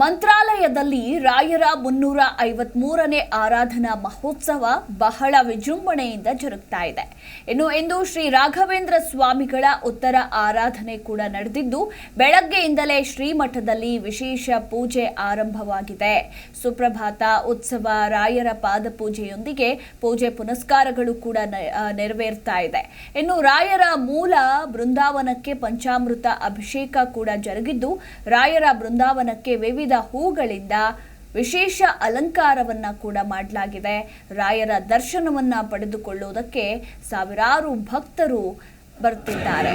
ಮಂತ್ರಾಲಯದಲ್ಲಿ ರಾಯರ ಮುನ್ನೂರ ಐವತ್ಮೂರನೇ ಆರಾಧನಾ ಮಹೋತ್ಸವ ಬಹಳ ವಿಜೃಂಭಣೆಯಿಂದ ಜರುಗ್ತಾ ಇದೆ. ಇನ್ನು ಇಂದು ಶ್ರೀ ರಾಘವೇಂದ್ರ ಸ್ವಾಮಿಗಳ ಉತ್ತರ ಆರಾಧನೆ ಕೂಡ ನಡೆದಿದ್ದು, ಬೆಳಗ್ಗೆಯಿಂದಲೇ ಶ್ರೀಮಠದಲ್ಲಿ ವಿಶೇಷ ಪೂಜೆ ಆರಂಭವಾಗಿದೆ. ಸುಪ್ರಭಾತ ಉತ್ಸವ ರಾಯರ ಪಾದಪೂಜೆಯೊಂದಿಗೆ ಪೂಜೆ ಪುನಸ್ಕಾರಗಳು ಕೂಡ ನೆರವೇರ್ತಾ ಇದೆ. ಇನ್ನು ರಾಯರ ಮೂಲ ಬೃಂದಾವನಕ್ಕೆ ಪಂಚಾಮೃತ ಅಭಿಷೇಕ ಕೂಡ ಜರುಗಿದ್ದು, ರಾಯರ ಬೃಂದಾವನಕ್ಕೆ ವಿವಿಧ ಹೂಗಳಿಂದ ವಿಶೇಷ ಅಲಂಕಾರವನ್ನ ಕೂಡ ಮಾಡಲಾಗಿದೆ. ರಾಯರ ದರ್ಶನವನ್ನ ಪಡೆದುಕೊಳ್ಳುವುದಕ್ಕೆ ಸಾವಿರಾರು ಭಕ್ತರು ಬರ್ತಿದ್ದಾರೆ.